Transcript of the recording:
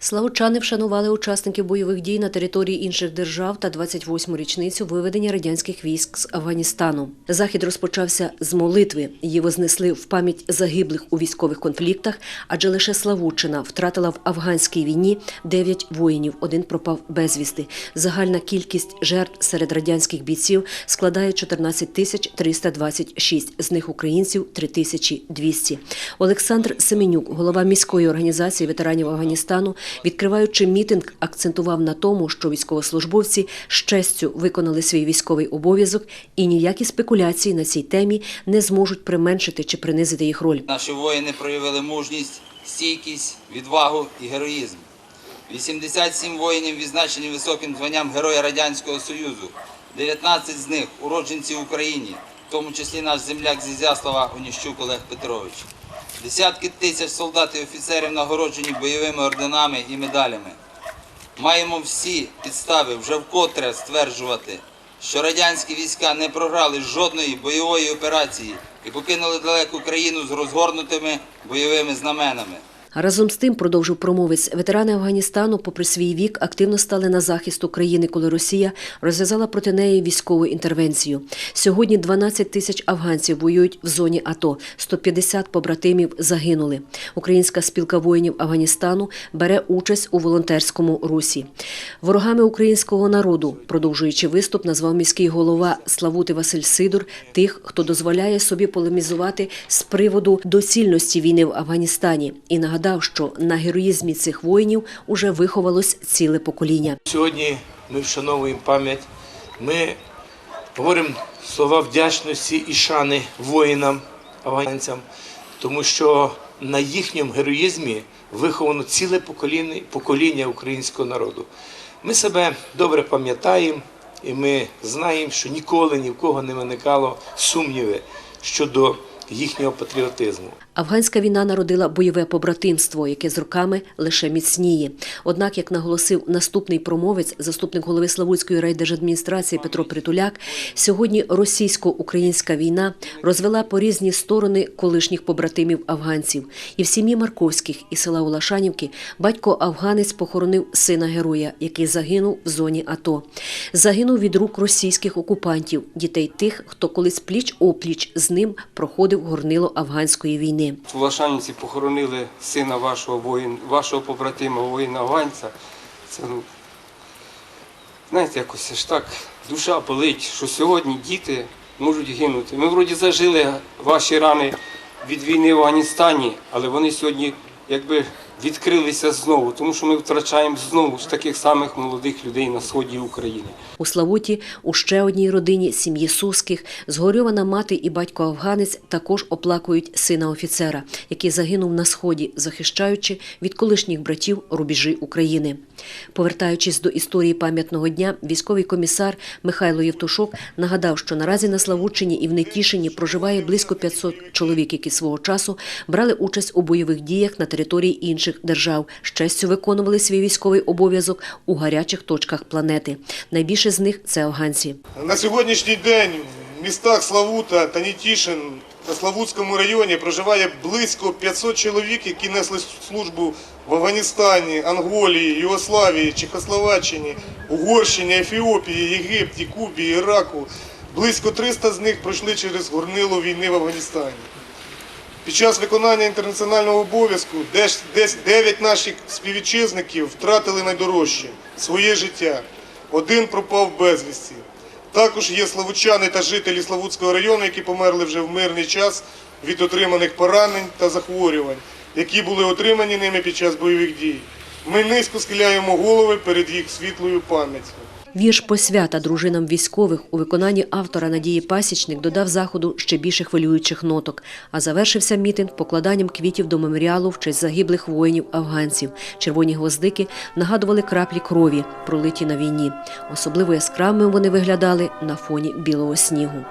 Славучани вшанували учасників бойових дій на території інших держав та 28-му річницю виведення радянських військ з Афганістану. Захід розпочався з молитви. Її вознесли в пам'ять загиблих у військових конфліктах, адже лише Славутчина втратила в афганській війні 9 воїнів, один пропав безвісти. Загальна кількість жертв серед радянських бійців складає 14 тисяч 326, з них українців 3200. Олександр Семенюк, голова міської організації ветеранів Афганістану, відкриваючи мітинг, акцентував на тому, що військовослужбовці з честю виконали свій військовий обов'язок і ніякі спекуляції на цій темі не зможуть применшити чи принизити їх роль. Наші воїни проявили мужність, стійкість, відвагу і героїзм. 87 воїнів відзначені високим званням Героя Радянського Союзу, 19 з них уродженці України, в тому числі наш земляк з Ізяслава Оніщук Олег Петрович. Десятки тисяч солдат і офіцерів нагороджені бойовими орденами і медалями. Маємо всі підстави вже вкотре стверджувати, що радянські війська не програли жодної бойової операції і покинули далеку країну з розгорнутими бойовими знаменами. Разом з тим, продовжив промовець, ветерани Афганістану, попри свій вік, активно стали на захист України, коли Росія розв'язала проти неї військову інтервенцію. Сьогодні 12 тисяч афганців воюють в зоні АТО, 150 побратимів загинули. Українська спілка воїнів Афганістану бере участь у волонтерському русі. Ворогами українського народу, продовжуючи виступ, назвав міський голова Славути Василь Сидор тих, хто дозволяє собі полемізувати з приводу доцільності війни в Афганістані, і нагадав, що на героїзмі цих воїнів уже виховалось ціле покоління. Сьогодні ми вшановуємо пам'ять. Ми говоримо слова вдячності і шани воїнам, афганцям, тому що на їхньому героїзмі виховано ціле покоління, покоління українського народу. Ми себе добре пам'ятаємо, і ми знаємо, що ніколи ні в кого не виникало сумніви щодо їхнього патріотизму. Афганська війна народила бойове побратимство, яке з роками лише міцніє. Однак, як наголосив наступний промовець, заступник голови Славутської райдержадміністрації Петро Притуляк, сьогодні російсько-українська війна розвела по різні сторони колишніх побратимів афганців. І в сім'ї Марковських і села Улашанівки батько афганець похоронив сина героя, який загинув в зоні АТО. Загинув від рук російських окупантів, дітей тих, хто колись пліч опліч з ним проходив горнило афганської війни. В Лошанівці похоронили сина вашого воїн, вашого побратима, воїна Ванця. Це ну, знаєте, якось аж так душа болить, що сьогодні діти можуть гинути. Ми вроді зажили ваші рани від війни в Афганістані, але вони сьогодні якби відкрилися знову, тому що ми втрачаємо знову ж таких самих молодих людей на сході України. У Славуті у ще одній родині сім'ї Суских згорьована мати і батько афганець також оплакують сина офіцера, який загинув на сході, захищаючи від колишніх братів рубежі України. Повертаючись до історії пам'ятного дня, військовий комісар Михайло Євтушок нагадав, що наразі на Славутчині і в Нетішині проживає близько 500 чоловік, які свого часу брали участь у бойових діях на території інших держав, з честю виконували свій військовий обов'язок у гарячих точках планети. Найбільше з них це афганці. На сьогоднішній день в містах Славута та Нітішин та Славутському районі проживає близько 500 чоловік, які несли службу в Афганістані, Анголії, Югославії, Чехословаччині, Угорщині, Ефіопії, Єгипті, Кубі, Іраку. Близько 300 з них пройшли через горнило війни в Афганістані. Під час виконання інтернаціонального обов'язку десь- десь 9 наших співвітчизників втратили найдорожче своє життя. Один пропав безвісті. Також є славучани та жителі Славутського району, які померли вже в мирний час від отриманих поранень та захворювань, які були отримані ними під час бойових дій. Ми низько схиляємо голови перед їх світлою пам'яттю. Вірш посвята дружинам військових у виконанні автора Надії Пасічник додав заходу ще більше хвилюючих ноток. А завершився мітинг покладанням квітів до меморіалу в честь загиблих воїнів афганців. Червоні гвоздики нагадували краплі крові, пролиті на війні. Особливо яскравими вони виглядали на фоні білого снігу.